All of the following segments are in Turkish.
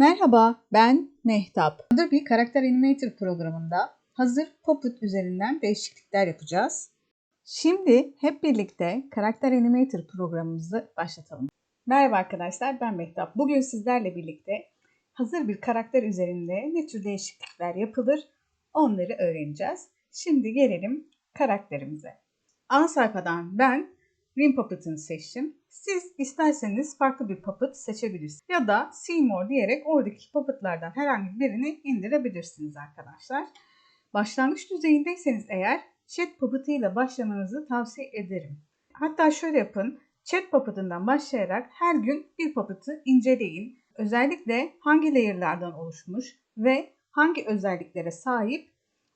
Merhaba, ben Mehtap. Adobe Karakter Animator programında hazır Puppet üzerinden değişiklikler yapacağız. Şimdi hep birlikte Karakter Animator programımızı başlatalım. Merhaba arkadaşlar, ben Mehtap. Bugün sizlerle birlikte hazır bir karakter üzerinde ne tür değişiklikler yapılır onları öğreneceğiz. Şimdi gelelim karakterimize. Ana sayfadan ben Rim Puppet'ını seçtim. Siz isterseniz farklı bir puppet seçebilirsiniz. Ya da See More diyerek oradaki puppetlardan herhangi birini indirebilirsiniz arkadaşlar. Başlangıç düzeyindeyseniz eğer Chat Puppet ile başlamanızı tavsiye ederim. Hatta şöyle yapın. Chat Puppet'ından başlayarak her gün bir puppet'ı inceleyin. Özellikle hangi layer'lardan oluşmuş ve hangi özelliklere sahip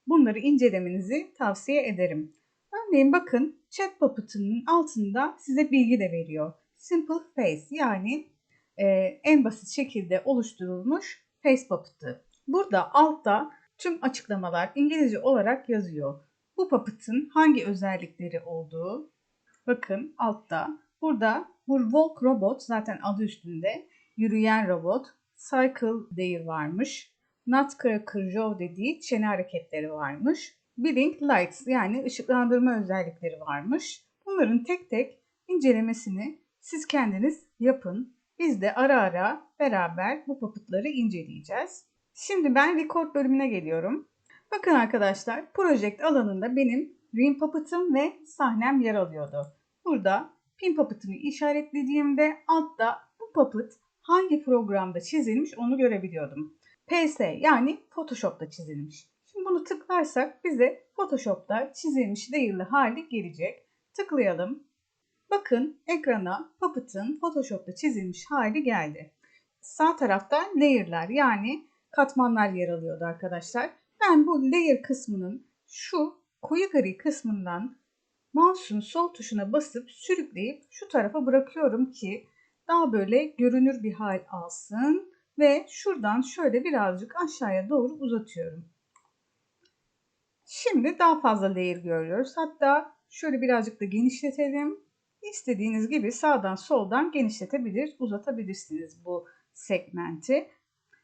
bunları incelemenizi tavsiye ederim. Örneğin bakın chat puppet'ının altında size bilgi de veriyor. Simple Face yani e, en basit şekilde oluşturulmuş Face puppet'ı. Burada altta tüm açıklamalar İngilizce olarak yazıyor. Bu puppet'ın hangi özellikleri olduğu bakın altta. Burada bu Walk Robot zaten adı üstünde yürüyen robot. Cycle Layer varmış. Nutcracker Joe dediği çene hareketleri varmış. Blink Lights yani ışıklandırma özellikleri varmış. Bunların tek tek incelemesini siz kendiniz yapın. Biz de ara ara beraber bu puppetları inceleyeceğiz. Şimdi ben record bölümüne geliyorum. Bakın arkadaşlar project alanında benim Ring Puppet'ım ve sahnem yer alıyordu. Burada Pin Puppet'ımı işaretlediğimde altta bu puppet hangi programda çizilmiş onu görebiliyordum. PS yani Photoshop'ta çizilmiş. Bunu tıklarsak bize Photoshop'ta çizilmiş layer'lı hali gelecek. Tıklayalım. Bakın ekrana Puppet'ın Photoshop'ta çizilmiş hali geldi. Sağ tarafta layer'lar yani katmanlar yer alıyordu arkadaşlar. Ben bu layer kısmının şu koyu gri kısmından mouse'un sol tuşuna basıp sürükleyip şu tarafa bırakıyorum ki daha böyle görünür bir hal alsın ve şuradan şöyle birazcık aşağıya doğru uzatıyorum. Şimdi daha fazla layer görüyoruz. Hatta şöyle birazcık da genişletelim. İstediğiniz gibi sağdan soldan genişletebilir, uzatabilirsiniz bu segmenti.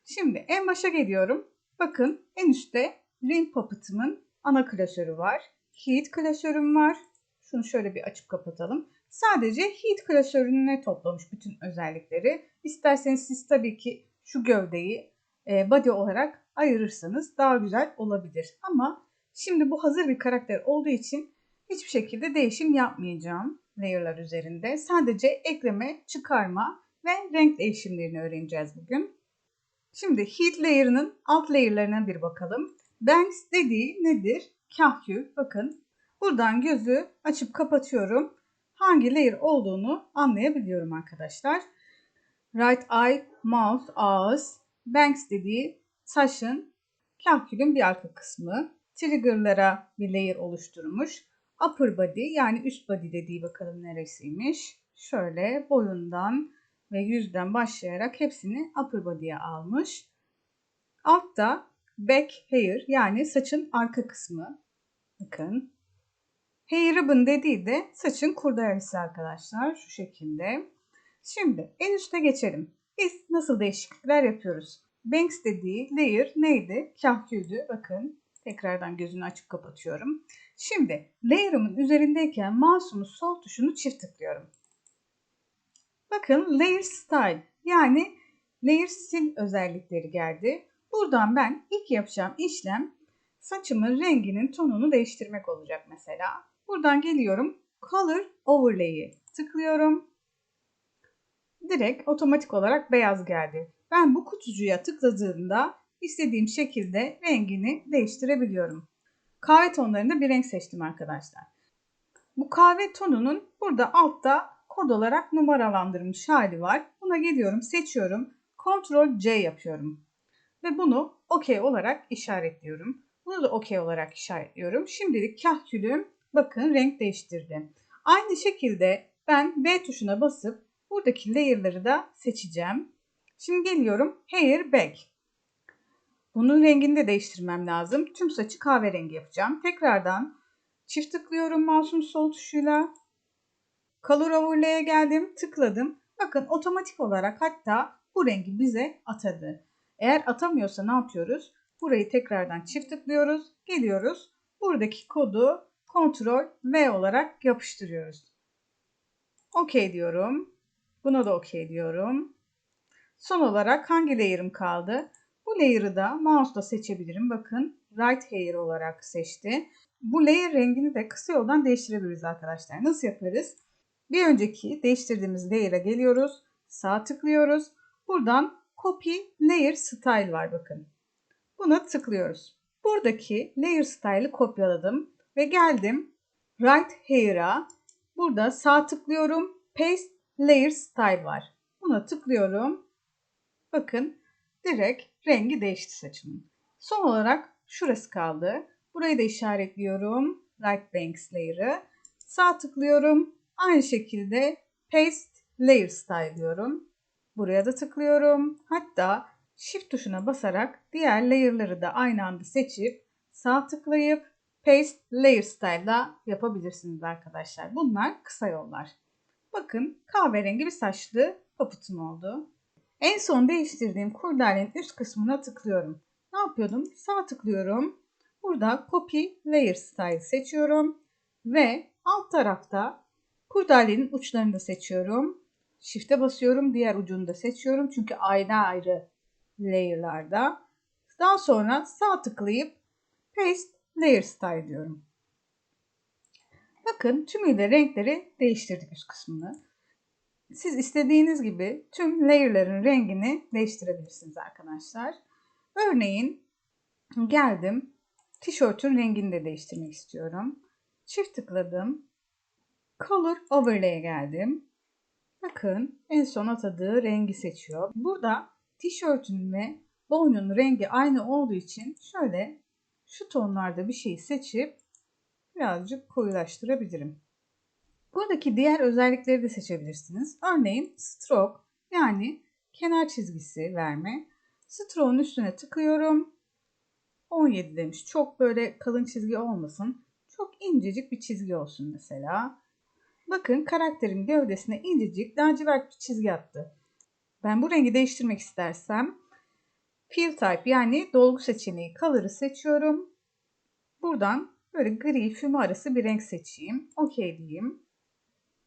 Şimdi en başa geliyorum. Bakın en üstte Ring Puppet'ımın ana klasörü var. Heat klasörüm var. Şunu şöyle bir açıp kapatalım. Sadece Heat klasörüne toplamış bütün özellikleri. İsterseniz siz tabii ki şu gövdeyi e, body olarak ayırırsanız daha güzel olabilir. Ama şimdi bu hazır bir karakter olduğu için hiçbir şekilde değişim yapmayacağım layer'lar üzerinde. Sadece ekleme, çıkarma ve renk değişimlerini öğreneceğiz bugün. Şimdi heat layer'ının alt layer'larına bir bakalım. Banks dediği nedir? Kahkül. Bakın buradan gözü açıp kapatıyorum. Hangi layer olduğunu anlayabiliyorum arkadaşlar. Right eye, mouth, ağız. Banks dediği saçın kahkülün bir arka kısmı. Trigger'lara bir layer oluşturmuş. Upper body yani üst body dediği bakalım neresiymiş. Şöyle boyundan ve yüzden başlayarak hepsini upper body'ye almış. Altta back hair yani saçın arka kısmı. Bakın. Hair ribbon dediği de saçın kurdalesi arkadaşlar. Şu şekilde. Şimdi en üste geçelim. Biz nasıl değişiklikler yapıyoruz? Banks dediği layer neydi? Kahküldü. Bakın tekrardan gözünü açıp kapatıyorum. Şimdi layer'ımın üzerindeyken mouse'umun sol tuşunu çift tıklıyorum. Bakın layer style yani layer stil özellikleri geldi. Buradan ben ilk yapacağım işlem saçımın renginin tonunu değiştirmek olacak mesela. Buradan geliyorum color overlay'i tıklıyorum. Direkt otomatik olarak beyaz geldi. Ben bu kutucuya tıkladığımda istediğim şekilde rengini değiştirebiliyorum. Kahve tonlarında bir renk seçtim arkadaşlar. Bu kahve tonunun burada altta kod olarak numaralandırılmış hali var. Buna geliyorum, seçiyorum. Ctrl C yapıyorum. Ve bunu OK olarak işaretliyorum. Bunu da OK olarak işaretliyorum. Şimdilik kahkülüm bakın renk değiştirdi. Aynı şekilde ben B tuşuna basıp buradaki layer'ları da seçeceğim. Şimdi geliyorum Hair Back. Bunun rengini de değiştirmem lazım. Tüm saçı kahverengi yapacağım. Tekrardan çift tıklıyorum mouse'un sol tuşuyla. Color Overlay'e geldim. Tıkladım. Bakın otomatik olarak hatta bu rengi bize atadı. Eğer atamıyorsa ne yapıyoruz? Burayı tekrardan çift tıklıyoruz. Geliyoruz. Buradaki kodu Ctrl V olarak yapıştırıyoruz. OK diyorum. Buna da OK diyorum. Son olarak hangi layer'ım kaldı? Bu layer'ı da mouse'la seçebilirim. Bakın right hair olarak seçti. Bu layer rengini de kısa yoldan değiştirebiliriz arkadaşlar. Nasıl yaparız? Bir önceki değiştirdiğimiz layer'a geliyoruz. Sağ tıklıyoruz. Buradan copy layer style var bakın. Buna tıklıyoruz. Buradaki layer style'ı kopyaladım ve geldim right hair'a. Burada sağ tıklıyorum. Paste layer style var. Buna tıklıyorum. Bakın direkt rengi değişti saçımın. Son olarak şurası kaldı. Burayı da işaretliyorum. Right Banks layer'ı. Sağ tıklıyorum. Aynı şekilde Paste Layer Style diyorum. Buraya da tıklıyorum. Hatta Shift tuşuna basarak diğer layer'ları da aynı anda seçip sağ tıklayıp Paste Layer Style'da yapabilirsiniz arkadaşlar. Bunlar kısa yollar. Bakın kahverengi bir saçlı paputum oldu. En son değiştirdiğim kurdalenin üst kısmına tıklıyorum. Ne yapıyordum? Sağ tıklıyorum. Burada Copy Layer Style seçiyorum. Ve alt tarafta kurdalenin uçlarını da seçiyorum. Shift'e basıyorum. Diğer ucunu da seçiyorum. Çünkü ayrı ayrı layer'larda. Daha sonra sağ tıklayıp Paste Layer Style diyorum. Bakın tümüyle renkleri değiştirdik üst kısmını. Siz istediğiniz gibi tüm layer'ların rengini değiştirebilirsiniz arkadaşlar. Örneğin geldim tişörtün rengini de değiştirmek istiyorum. Çift tıkladım. Color Overlay'e geldim. Bakın en son atadığı rengi seçiyor. Burada tişörtün ve boynun rengi aynı olduğu için şöyle şu tonlarda bir şey seçip birazcık koyulaştırabilirim. Buradaki diğer özellikleri de seçebilirsiniz. Örneğin stroke yani kenar çizgisi verme. Stroke'un üstüne tıkıyorum. 17 demiş. Çok böyle kalın çizgi olmasın. Çok incecik bir çizgi olsun mesela. Bakın karakterin gövdesine incecik lacivert bir çizgi attı. Ben bu rengi değiştirmek istersem Fill Type yani dolgu seçeneği Color'ı seçiyorum. Buradan böyle gri füme arası bir renk seçeyim. OK diyeyim.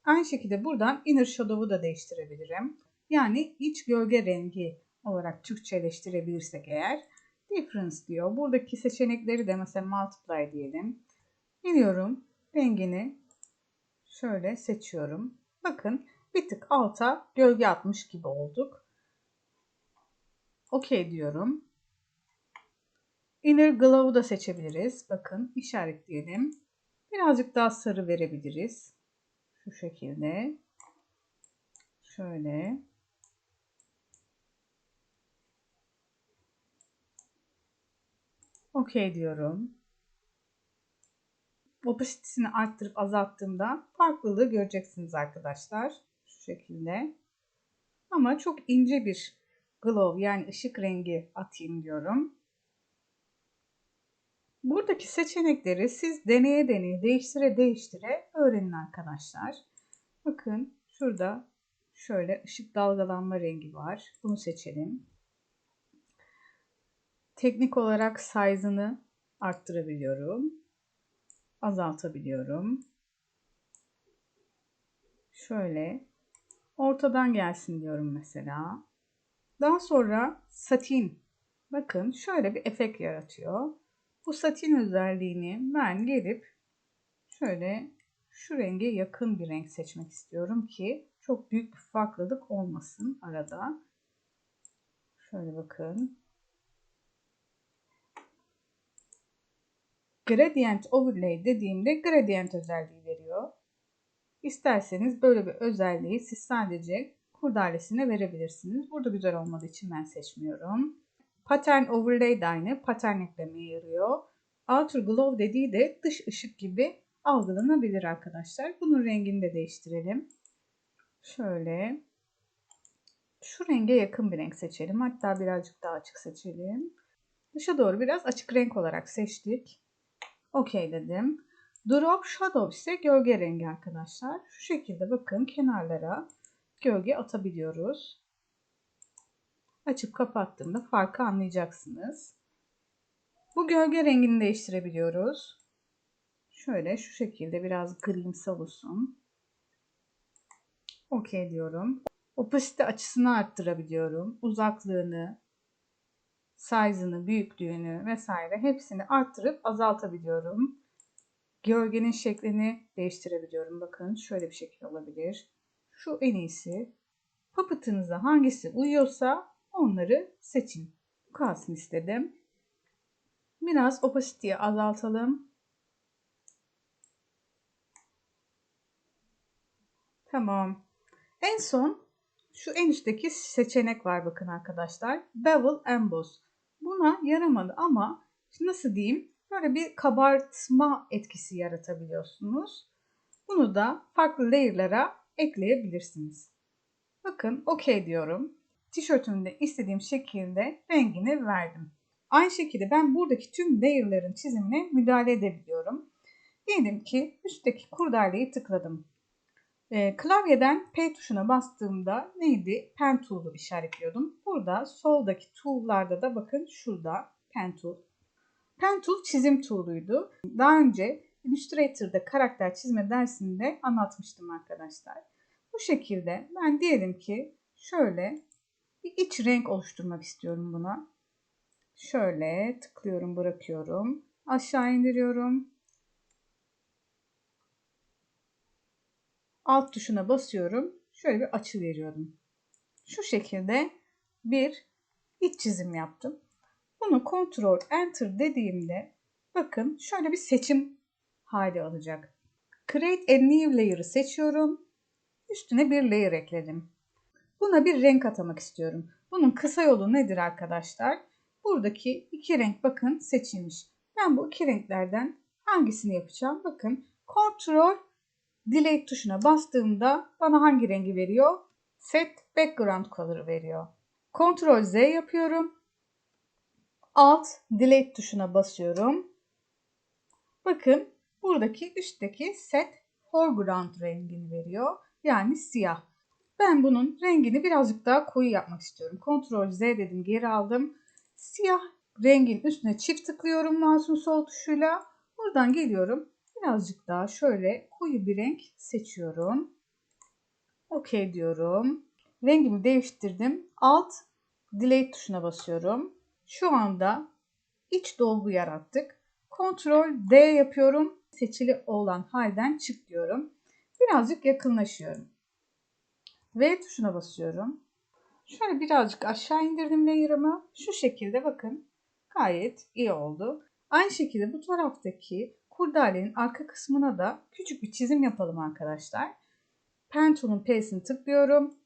Aynı şekilde buradan Inner Shadow'u da değiştirebilirim. Yani iç gölge rengi olarak Türkçeleştirebilirsek eğer. Difference diyor. Buradaki seçenekleri de mesela Multiply diyelim. Geliyorum. Rengini şöyle seçiyorum. Bakın bir tık alta gölge atmış gibi olduk. OK diyorum. Inner Glow'u da seçebiliriz. Bakın işaretleyelim. Birazcık daha sarı verebiliriz. Şu şekilde. Şöyle. OK diyorum. Opacity'sini arttırıp azalttığımda farklılığı göreceksiniz arkadaşlar. Şu şekilde. Ama çok ince bir glow yani ışık rengi atayım diyorum. Buradaki seçenekleri siz deneye deneye değiştire değiştire öğrenin arkadaşlar. Bakın şurada şöyle ışık dalgalanma rengi var. Bunu seçelim. Teknik olarak size'ını arttırabiliyorum. Azaltabiliyorum. Şöyle ortadan gelsin diyorum mesela. Daha sonra satin. Bakın şöyle bir efekt yaratıyor. Bu satin özelliğini ben gelip şöyle şu renge yakın bir renk seçmek istiyorum ki çok büyük bir farklılık olmasın arada. Şöyle bakın. Gradient Overlay dediğimde gradient özelliği veriyor. İsterseniz böyle bir özelliği siz sadece kurdalesine verebilirsiniz. Burada güzel olmadığı için ben seçmiyorum. Pattern Overlay de aynı. Pattern eklemeye yarıyor. Outer Glow dediği de dış ışık gibi algılanabilir arkadaşlar. Bunun rengini de değiştirelim. Şöyle. Şu renge yakın bir renk seçelim. Hatta birazcık daha açık seçelim. Dışa doğru biraz açık renk olarak seçtik. OK dedim. Drop Shadow ise gölge rengi arkadaşlar. Şu şekilde bakın kenarlara gölge atabiliyoruz. Açıp kapattığımda farkı anlayacaksınız. Bu gölge rengini değiştirebiliyoruz. Şöyle şu şekilde biraz grimsi olsun. OK diyorum. Opacity açısını arttırabiliyorum. Uzaklığını, size'ını, büyüklüğünü vesaire hepsini arttırıp azaltabiliyorum. Gölgenin şeklini değiştirebiliyorum. Bakın şöyle bir şekil olabilir. Şu en iyisi. Puppet'ınıza hangisi uyuyorsa onları seçin. Bu kalsın istedim. Biraz opacity'yi azaltalım. Tamam. En son şu en üstteki seçenek var bakın arkadaşlar. Bevel Emboss. Buna yaramadı ama nasıl diyeyim böyle bir kabartma etkisi yaratabiliyorsunuz. Bunu da farklı layer'lara ekleyebilirsiniz. Bakın OK diyorum. Tişörtümde istediğim şekilde rengini verdim. Aynı şekilde ben buradaki tüm layer'ların çizimine müdahale edebiliyorum. Diyelim ki üstteki kurdaleyi tıkladım. E, klavyeden P tuşuna bastığımda neydi? Pen tool'u işaretliyordum. Burada soldaki tool'larda da bakın şurada pen tool. Pen tool çizim tool'uydu. Daha önce Illustrator'da karakter çizme dersinde anlatmıştım arkadaşlar. Bu şekilde ben diyelim ki şöyle bir iç renk oluşturmak istiyorum buna. Şöyle tıklıyorum bırakıyorum. Aşağı indiriyorum. alt tuşuna basıyorum. Şöyle bir açı veriyorum. Şu şekilde bir iç çizim yaptım. Bunu Ctrl Enter dediğimde bakın şöyle bir seçim hali alacak. Create a new layer'ı seçiyorum. Üstüne bir layer ekledim. Buna bir renk atamak istiyorum. Bunun kısa yolu nedir arkadaşlar? Buradaki iki renk bakın seçilmiş. Ben bu iki renklerden hangisini yapacağım? Bakın Ctrl Delete tuşuna bastığımda bana hangi rengi veriyor? Set Background Color veriyor. Ctrl Z yapıyorum. Alt Delete tuşuna basıyorum. Bakın buradaki üstteki Set Foreground rengini veriyor. Yani siyah. Ben bunun rengini birazcık daha koyu yapmak istiyorum. Ctrl Z dedim geri aldım. Siyah rengin üstüne çift tıklıyorum mouse'un sol tuşuyla. Buradan geliyorum Birazcık daha şöyle koyu bir renk seçiyorum. OK diyorum. Rengimi değiştirdim. Alt Delete tuşuna basıyorum. Şu anda iç dolgu yarattık. Ctrl D yapıyorum. Seçili olan halden çık diyorum. Birazcık yakınlaşıyorum. V tuşuna basıyorum. Şöyle birazcık aşağı indirdim layer'ımı. Şu şekilde bakın gayet iyi oldu. Aynı şekilde bu taraftaki kurdalenin arka kısmına da küçük bir çizim yapalım arkadaşlar. Pen tool'un P'sini tıklıyorum.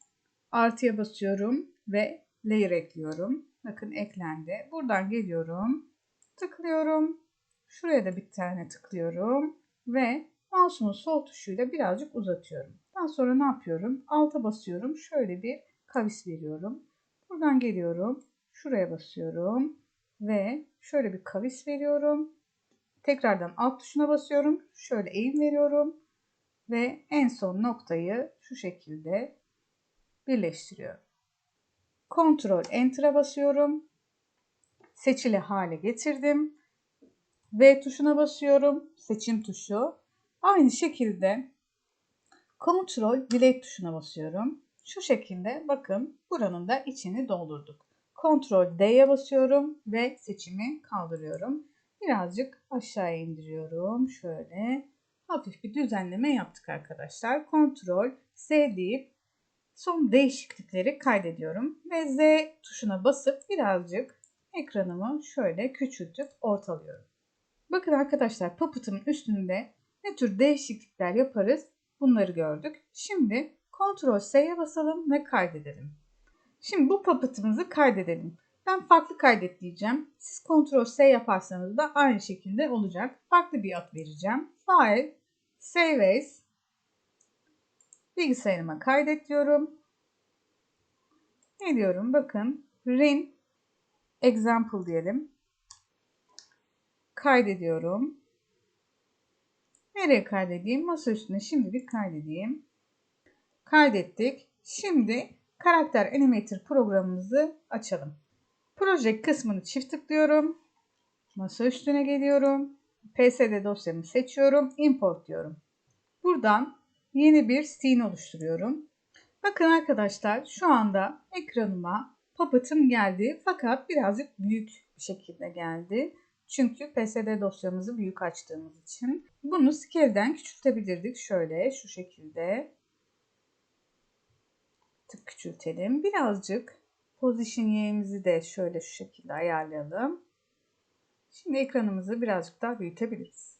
Artıya basıyorum ve layer ekliyorum. Bakın eklendi. Buradan geliyorum. Tıklıyorum. Şuraya da bir tane tıklıyorum. Ve mouse'umun sol tuşuyla birazcık uzatıyorum. Daha sonra ne yapıyorum? Alta basıyorum. Şöyle bir kavis veriyorum. Buradan geliyorum. Şuraya basıyorum. Ve şöyle bir kavis veriyorum. Tekrardan alt tuşuna basıyorum. Şöyle eğim veriyorum. Ve en son noktayı şu şekilde birleştiriyorum. Ctrl Enter'a basıyorum. Seçili hale getirdim. V tuşuna basıyorum. Seçim tuşu. Aynı şekilde Ctrl Delete tuşuna basıyorum. Şu şekilde bakın buranın da içini doldurduk. Ctrl D'ye basıyorum ve seçimi kaldırıyorum. Birazcık aşağı indiriyorum. Şöyle hafif bir düzenleme yaptık arkadaşlar. Kontrol Z deyip son değişiklikleri kaydediyorum. Ve Z tuşuna basıp birazcık ekranımı şöyle küçültüp ortalıyorum. Bakın arkadaşlar Puppet'ın üstünde ne tür değişiklikler yaparız bunları gördük. Şimdi Ctrl S'ye basalım ve kaydedelim. Şimdi bu Puppet'ımızı kaydedelim. Ben farklı kaydet diyeceğim. Siz Ctrl S yaparsanız da aynı şekilde olacak. Farklı bir ad vereceğim. File, Save As, bilgisayarıma kaydet. Ne diyorum? Bakın, Rin Example diyelim. Kaydediyorum. Nereye kaydedeyim? Masa üstüne şimdi bir kaydedeyim. Kaydettik. Şimdi Karakter Animator programımızı açalım. Proje kısmını çift tıklıyorum. Masa üstüne geliyorum. PSD dosyamı seçiyorum. Import diyorum. Buradan yeni bir scene oluşturuyorum. Bakın arkadaşlar şu anda ekranıma Puppet'ım geldi fakat birazcık büyük bir şekilde geldi. Çünkü PSD dosyamızı büyük açtığımız için. Bunu scale'den küçültebilirdik. Şöyle şu şekilde. Tık küçültelim. Birazcık position y'imizi de şöyle şu şekilde ayarlayalım. Şimdi ekranımızı birazcık daha büyütebiliriz.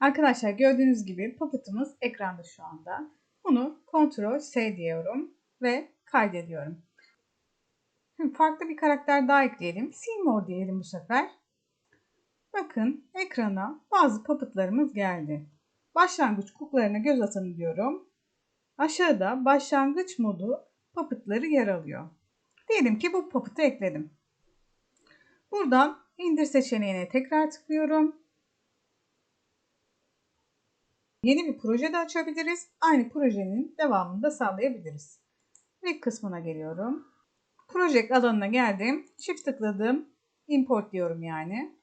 Arkadaşlar gördüğünüz gibi Puppet'ımız ekranda şu anda. Bunu Ctrl S diyorum ve kaydediyorum. Farklı bir karakter daha ekleyelim. Seymour diyelim bu sefer. Bakın ekrana bazı puppetlarımız geldi. Başlangıç kuklarına göz atın diyorum. Aşağıda başlangıç modu puppetları yer alıyor. Diyelim ki bu puppet'ı ekledim. Buradan indir seçeneğine tekrar tıklıyorum. Yeni bir proje de açabiliriz. Aynı projenin devamını da sağlayabiliriz. Rig kısmına geliyorum. Project alanına geldim. Çift tıkladım. Import diyorum yani.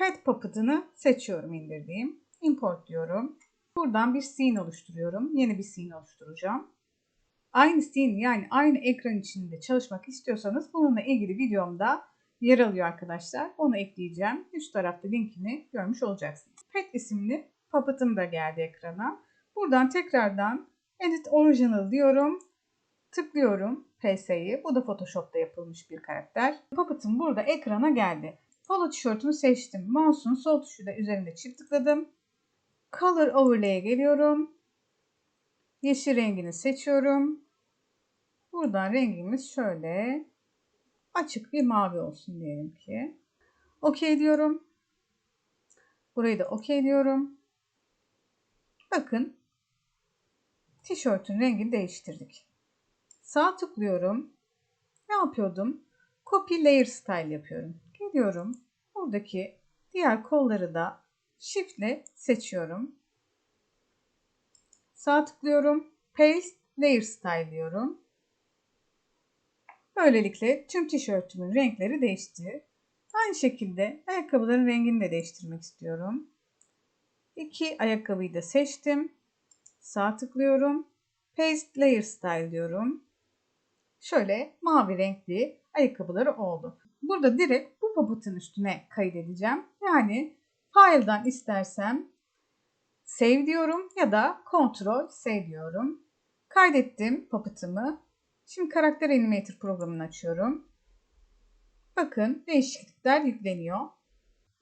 Pet Puppet'ını seçiyorum indirdiğim. Import diyorum. Buradan bir scene oluşturuyorum. Yeni bir scene oluşturacağım. Aynı scene yani aynı ekran içinde çalışmak istiyorsanız bununla ilgili videomda yer alıyor arkadaşlar. Onu ekleyeceğim. Üst tarafta linkini görmüş olacaksınız. Pet isimli Puppet'ım da geldi ekrana. Buradan tekrardan Edit Original diyorum. Tıklıyorum PS'yi. Bu da Photoshop'ta yapılmış bir karakter. Puppet'ım burada ekrana geldi. Polo tişörtümü seçtim. Mouse'un sol tuşuyla üzerinde çift tıkladım. Color Overlay'e geliyorum. Yeşil rengini seçiyorum. Buradan rengimiz şöyle açık bir mavi olsun diyelim ki. OK diyorum. Burayı da OK diyorum. Bakın tişörtün rengini değiştirdik. Sağ tıklıyorum. Ne yapıyordum? Copy Layer Style yapıyorum. Geliyorum. Buradaki diğer kolları da Shift seçiyorum. Sağ tıklıyorum. Paste Layer Style diyorum. Böylelikle tüm tişörtümün renkleri değişti. Aynı şekilde ayakkabıların rengini de değiştirmek istiyorum. İki ayakkabıyı da seçtim. Sağ tıklıyorum. Paste Layer Style diyorum. Şöyle mavi renkli ayakkabıları oldu. Burada direkt puppet'ın üstüne kaydedeceğim. Yani file'dan istersem save diyorum ya da control save diyorum. Kaydettim puppet'ımı. Şimdi karakter animator programını açıyorum. Bakın değişiklikler yükleniyor.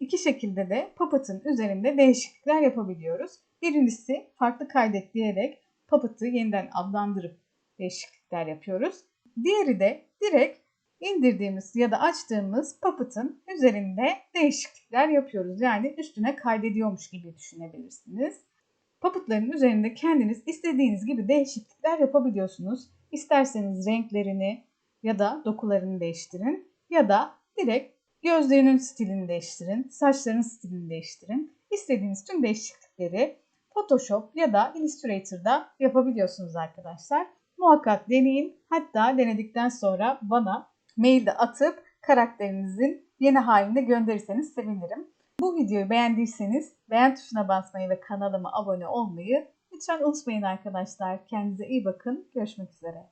İki şekilde de Puppet'ın üzerinde değişiklikler yapabiliyoruz. Birincisi farklı kaydet diyerek Puppet'ı yeniden adlandırıp değişiklikler yapıyoruz. Diğeri de direkt indirdiğimiz ya da açtığımız Puppet'ın üzerinde değişiklikler yapıyoruz. Yani üstüne kaydediyormuş gibi düşünebilirsiniz. Puppet'ların üzerinde kendiniz istediğiniz gibi değişiklikler yapabiliyorsunuz. İsterseniz renklerini ya da dokularını değiştirin ya da direkt gözlerinin stilini değiştirin, saçların stilini değiştirin. İstediğiniz tüm değişiklikleri Photoshop ya da Illustrator'da yapabiliyorsunuz arkadaşlar. Muhakkak deneyin. Hatta denedikten sonra bana mailde atıp karakterinizin yeni halini gönderirseniz sevinirim. Bu videoyu beğendiyseniz beğen tuşuna basmayı ve kanalıma abone olmayı lütfen unutmayın arkadaşlar. Kendinize iyi bakın. Görüşmek üzere.